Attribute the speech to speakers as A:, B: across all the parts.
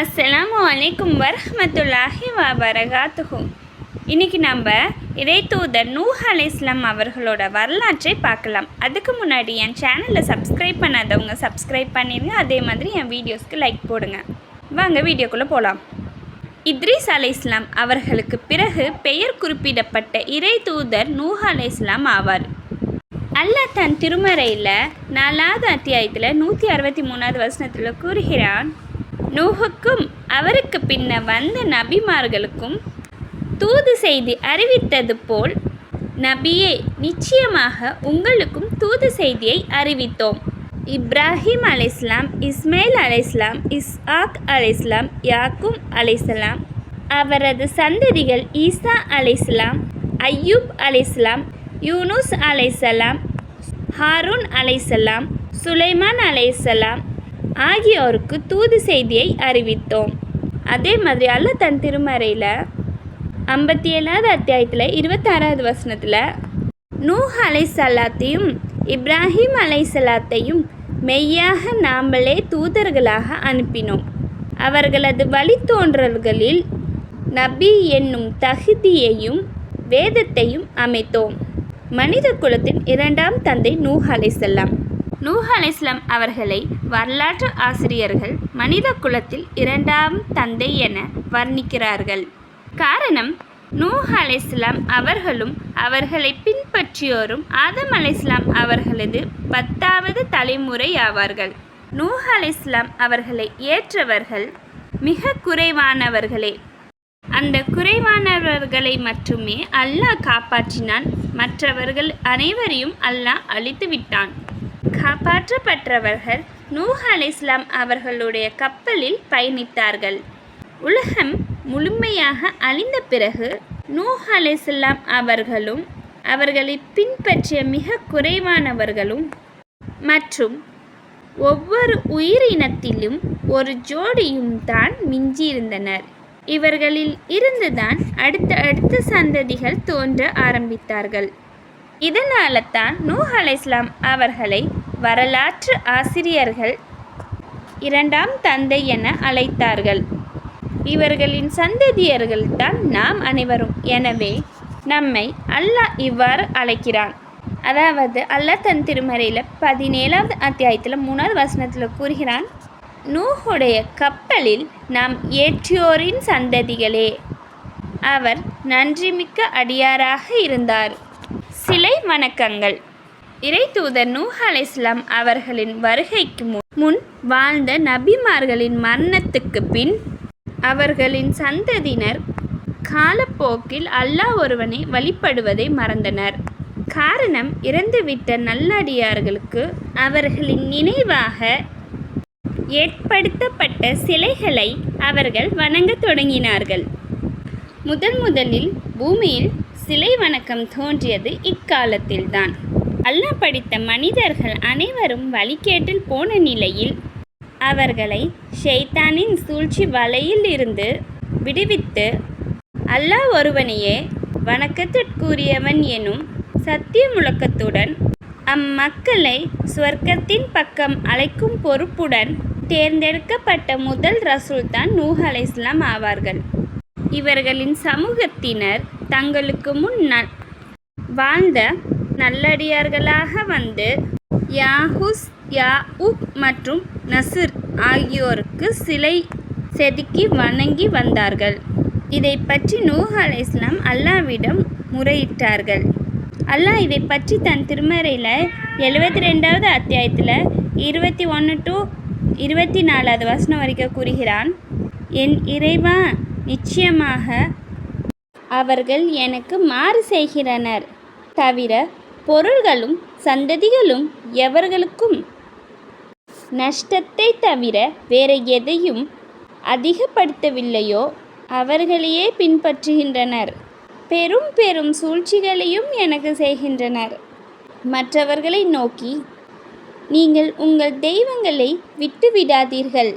A: அஸ்ஸலாமு அலைக்கும் வரஹ்மத்துல்லாஹி வபரகாத்துஹு இன்னைக்கு நம்ம இறைத்தூதர் நூஹ் இஸ்லாம் அவர்களோட வரலாற்றை பார்க்கலாம். அதுக்கு முன்னாடி என் சேனலை சப்ஸ்கிரைப் பண்ணாதவங்க சப்ஸ்கிரைப் பண்ணிடுங்க அதே மாதிரி என் வீடியோஸ்க்கு லைக் போடுங்க. வாங்க வீடியோக்குள்ளே போகலாம் இத்ரீஸ் இஸ்லாம் அவர்களுக்கு பிறகு பெயர் குறிப்பிடப்பட்ட இறை தூதர் நூஹ் இஸ்லாம் ஆவார். அல்லாஹ் தன் திருமறையில் நாலாவது அத்தியாயத்தில் நூற்றி அறுபத்தி மூணாவது வசனத்தில் கூறுகிறான் நூஹுக்கும் அவருக்கு பின்ன வந்த நபிமார்களுக்கும் தூது செய்தி அறிவித்தது போல் நபியே நிச்சயமாக உங்களுக்கும் தூது செய்தியை அறிவித்தோம். இப்ராஹிம் அலைஸ்லாம் இஸ்மாயில் அலைஸ்லாம் இஸ்ஆக் அலைஸ்லாம் யாக்கும் அலைசலாம் அவரது சந்ததிகள் ஈசா அலைஸ்லாம் ஐயூப் அலைஸ்லாம் யூனுஸ் அலைசலாம் ஹாரூன் அலைசலாம் சுலைமான் அலைசலாம் ஆகியோருக்கு தூது செய்தியை அறிவித்தோம். அதே மாதிரி அல்ல தன் திருமறையில் ஐம்பத்தி ஏழாவது அத்தியாயத்தில் இருபத்தாறாவது வசனத்தில் நூஹ் அலைசலாத்தையும் இப்ராஹிம் அலை சலாத்தையும் மெய்யாக நாமளே தூதர்களாக அனுப்பினோம். அவர்களது வழித்தோன்றல்களில் நபி என்னும் தகுதியையும் வேதத்தையும் அமைத்தோம். மனித குலத்தின் இரண்டாம் தந்தை நூஹ் அலைசல்லாம் நூஹ் அலிஸ்லாம் அவர்களை வரலாற்று ஆசிரியர்கள் மனித குலத்தில் இரண்டாம் தந்தை என வர்ணிக்கிறார்கள். காரணம் நூஹ் அலைஸ்லாம் அவர்களும் அவர்களை பின்பற்றியோரும் ஆதம் அலைஸ்லாம் அவர்களது பத்தாவது தலைமுறை ஆவார்கள். நூஹ் அலிஸ்லாம் அவர்களை ஏற்றவர்கள் மிக குறைவானவர்களே. அந்த குறைவானவர்களை மட்டுமே அல்லாஹ் காப்பாற்றினான். மற்றவர்கள் அனைவரையும் அல்லாஹ் அழித்து விட்டான் காப்பாற்றப்பட்டவர்கள் நூஹ் அலைஸ்லாம் அவர்களுடைய கப்பலில் பயணித்தார்கள். உலகம் முழுமையாக அழிந்த பிறகு நூஹ் அலைசல்லாம் அவர்களும் அவர்களை பின்பற்றிய மிக குறைவானவர்களும் மற்றும் ஒவ்வொரு உயிரினத்திலும் ஒரு ஜோடியும் தான் மிஞ்சியிருந்தனர். இவர்களில் இருந்துதான் அடுத்த அடுத்த சந்ததிகள் தோன்ற ஆரம்பித்தார்கள். இதனால தான் நூஹ் அலைஸ்லாம் அவர்களை வரலாற்று ஆசிரியர்கள் இரண்டாம் தந்தை என அழைத்தார்கள். இவர்களின் சந்ததியர்கள் தான் நாம் அனைவரும். எனவே நம்மை அல்லாஹ் இவ்வாறு அழைக்கிறான். அதாவது அல்லாஹ் தன் திருமறையில் பதினேழாவது அத்தியாயத்தில் மூணாவது வசனத்தில் கூறுகிறான் நூஹுடைய கப்பலில் நாம் ஏற்றியோரின் சந்ததிகளே. அவர் நன்றிமிக்க அடியாராக இருந்தார். சிலை வணக்கங்கள். இறை தூதர் நூஹ் அலைஸ்லாம் அவர்களின் வருகைக்கு முன் முன் வாழ்ந்த நபிமார்களின் மரணத்துக்கு பின் அவர்களின் சந்ததியினர் காலப்போக்கில் அல்லாஹ் ஒருவனை வழிபடுவதை மறந்தனர். காரணம் இறந்துவிட்ட நல்லடியார்களுக்கு அவர்களின் நினைவாக ஏற்படுத்தப்பட்ட சிலைகளை அவர்கள் வணங்கத் தொடங்கினார்கள். முதன் முதலில் பூமியில் சிலை வணக்கம் தோன்றியது இக்காலத்தில்தான். அல்லாஹ் படித்த மனிதர்கள் அனைவரும் வழிகேட்டில் போன நிலையில் அவர்களை ஷெய்தானின் சூழ்ச்சி வலையில் இருந்து விடுவித்து அல்லாஹ் ஒருவனையே வணக்கத்திற்குரியவன் எனும் சத்திய முழக்கத்துடன் அம்மக்களை சுவர்க்கத்தின் பக்கம் அழைக்கும் பொறுப்புடன் தேர்ந்தெடுக்கப்பட்ட முதல் ரசூல்தான் தான் இஸ்லாம் ஆவார்கள். இவர்களின் சமூகத்தினர் தங்களுக்கு முன் வாழ்ந்த நல்லடியார்களாக வந்து யாஹுஸ் யாஉக் மற்றும் நசிர் ஆகியோருக்கு சிலை செதுக்கி வணங்கி வந்தார்கள். இதை பற்றி நூஹ் அலைஸ்லாம் அல்லாவிடம் முறையிட்டார்கள். அல்லாஹ் இதை பற்றி தன் திருமறையில் எழுபத்தி ரெண்டாவது அத்தியாயத்தில் இருபத்தி ஒன்று டு இருபத்தி நாலாவது வசனம் வரைக்கும் கூறுகிறான் என் இறைவா நிச்சயமாக அவர்கள் எனக்கு மாறு செய்கிறனர். தவிர பொருள்களும் சந்ததிகளும் எவர்களுக்கும் நஷ்டத்தை தவிர வேறு எதையும் அதிகப்படுத்தவில்லையோ அவர்களையே பின்பற்றுகின்றனர். பெரும் பெரும் சூழ்ச்சிகளையும் எனக்கு செய்கின்றனர். மற்றவர்களை நோக்கி நீங்கள் உங்கள் தெய்வங்களை விட்டுவிடாதீர்கள்.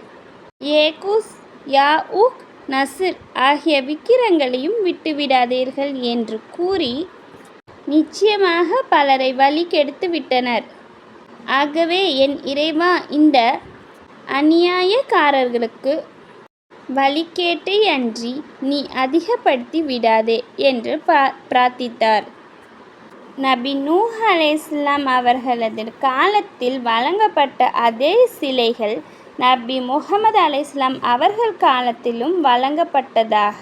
A: ஏகூஸ் யாஊக் நசிர் ஆகிய விக்கிரங்களையும் விட்டுவிடாதீர்கள் என்று கூறி நிச்சயமாக பலரை வழி கெடுத்து விட்டனர் ஆகவே என் இறைவா இந்த அநியாயக்காரர்களுக்கு வழிகேட்டை அன்றி நீ அதிகப்படுத்தி விடாதே என்று பிரார்த்தித்தார். நபி நூஹ் அலைஹிஸ்ஸலாம் அவர்களது காலத்தில் வழங்கப்பட்ட அதே சிலைகள் நபி முகமது அலைஹிஸ்ஸலாம் அவர்கள் காலத்திலும் வழங்கப்பட்டதாக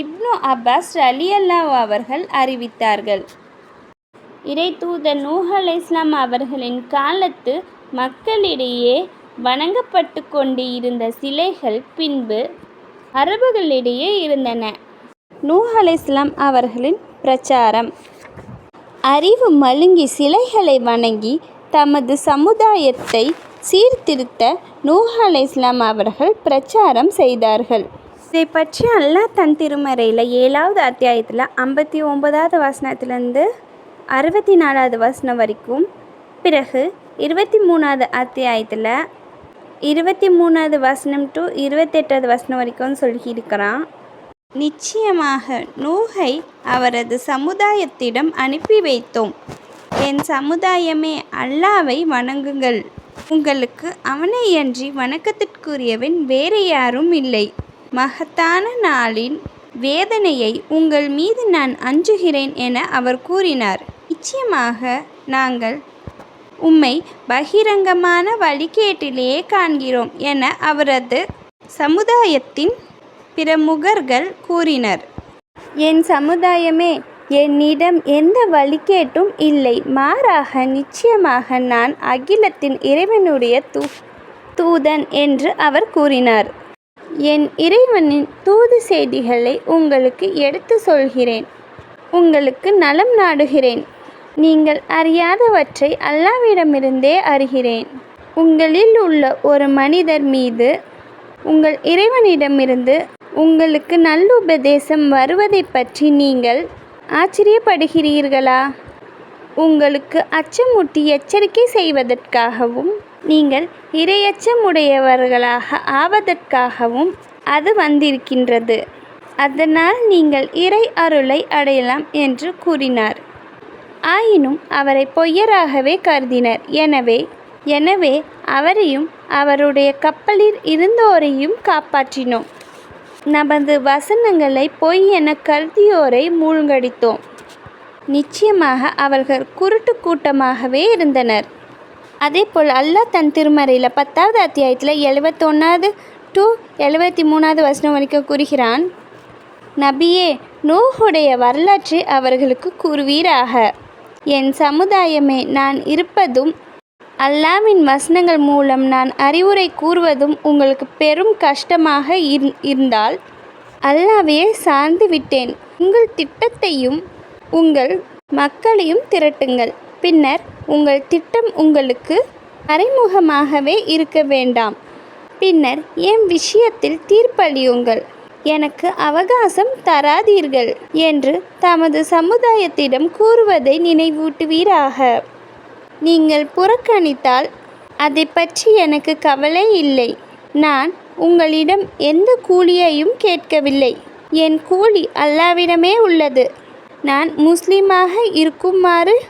A: இப்னு அப்பாஸ் அலியல்லா அவர்கள் அறிவித்தார்கள். இறைத்தூதர் நூஹ் அலைஹிஸ்ஸலாம் அவர்களின் காலத்து மக்களிடையே வணங்கப்பட்டு கொண்டு இருந்த சிலைகள் பின்பு அரபுகளிடையே இருந்தன. நூஹ் இஸ்லாம் அவர்களின் பிரச்சாரம் அறிவு மழுங்கி சிலைகளை வணங்கி தமது சமுதாயத்தை சீர்திருத்த நூஹ் இஸ்லாம் அவர்கள் பிரச்சாரம் செய்தார்கள். இதை பற்றி அல்லாஹ் தன் திருமறையில் ஏழாவது அத்தியாயத்தில் ஐம்பத்தி ஒன்பதாவது வசனத்திலேருந்து அறுபத்தி நாலாவது வசனம் வரைக்கும் பிறகு இருபத்தி மூணாவது அத்தியாயத்தில் இருபத்தி மூணாவது வசனம் டு இருபத்தெட்டாவது வசனம் வரைக்கும் சொல்லியிருக்கிறான். நிச்சயமாக நூஹை அவரது சமுதாயத்திடம் அனுப்பி வைத்தோம். என் சமுதாயமே அல்லாவை வணங்குங்கள். உங்களுக்கு அவனையன்றி வணக்கத்திற்குரியவன் வேறு யாரும் இல்லை. மகத்தான நாளின் வேதனையை உங்கள் மீது நான் அஞ்சுகிறேன் என அவர் கூறினார். நிச்சயமாக நாங்கள் உம்மை பகிரங்கமான வழிகேட்டிலேயே காண்கிறோம் என அவரது சமுதாயத்தின் பிரமுகர்கள் கூறினர். என் சமுதாயமே என்னிடம் எந்த வழிகேட்டும் இல்லை. மாறாக நிச்சயமாக நான் அகிலத்தின் இறைவனுடைய தூ தூதன் என்று அவர் கூறினார். என் இறைவனின் தூது செய்திகளை உங்களுக்கு எடுத்துச் சொல்கிறேன். உங்களுக்கு நலம் நாடுகிறேன். நீங்கள் அறியாதவற்றை அல்லாவிடமிருந்தே அறிகிறேன். உங்களில் உள்ள ஒரு மனிதர் மீது உங்கள் இறைவனிடமிருந்து உங்களுக்கு நல்லுபதேசம் வருவதை பற்றி நீங்கள் ஆச்சரியப்படுகிறீர்களா? உங்களுக்கு அச்சமூட்டி எச்சரிக்கை செய்வதற்காகவும் நீங்கள் இரையச்சமுடையவர்களாக ஆவதற்காகவும் அது வந்திருக்கின்றது. அதனால் நீங்கள் இறை அருளை அடையலாம் என்று கூறினார். ஆயினும் அவரை பொய்யராகவே கருதினர். எனவே எனவே அவரையும் அவருடைய கப்பலில் இருந்தோரையும் காப்பாற்றினோம். நமது வசனங்களை பொய் என கருதியோரை மூழ்கடித்தோம். நிச்சயமாக அவர்கள் குருட்டு கூட்டமாகவே இருந்தனர். அதேபோல் அல்லாஹ் தன் திருமறையில் பத்தாவது அத்தியாயத்தில் எழுபத்தொன்னாவது டு எழுபத்தி மூணாவது வசனம் வரைக்கும் கூறுகிறான். நபியே நூஹுடைய வரலாற்றை அவர்களுக்கு கூறுவீராக. என் சமுதாயமே நான் இருப்பதும் அல்லாஹ்வின் வசனங்கள் மூலம் நான் அறிவுரை கூறுவதும் உங்களுக்கு பெரும் கஷ்டமாக இருந்தால் அல்லாவையே சார்ந்து விட்டேன். உங்கள் திட்டத்தையும் உங்கள் மக்களையும் திரட்டுங்கள். பின்னர் உங்கள் திட்டம் உங்களுக்கு மறைமுகமாகவே இருக்க வேண்டாம். பின்னர் என் விஷயத்தில் தீர்ப்பளியுங்கள். எனக்கு அவகாசம் தராதீர்கள் என்று தமது சமுதாயத்திடம் கூறுவதை நினைவூட்டுவீராக. நீங்கள் புறக்கணித்தால் அதை பற்றி எனக்கு கவலை இல்லை. நான் உங்களிடம் எந்த கூலியையும் கேட்கவில்லை. என் கூலி அல்லாவிடமே உள்ளது. நான் முஸ்லீமாக இருக்குமாறு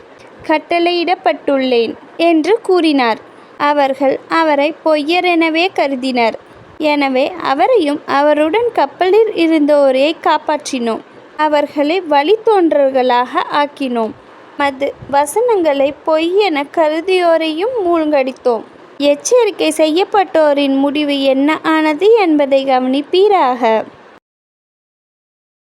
A: கட்டளையிடப்பட்டுள்ளேன் என்று கூறினார். அவர்கள் அவரைப் பொய்யரெனவே கருதினர். எனவே அவரையும் அவருடன் கப்பலில் இருந்தோரைக் காப்பாற்றினோம். அவர்களை வழித்தோன்றல்களாக ஆக்கினோம். மது வசனங்களை பொய் என கருதியோரையும் மூழ்கடித்தோம். எச்சரிக்கை செய்யப்பட்டோரின் முடிவு என்ன ஆனது என்பதை கவனிப்பீராக.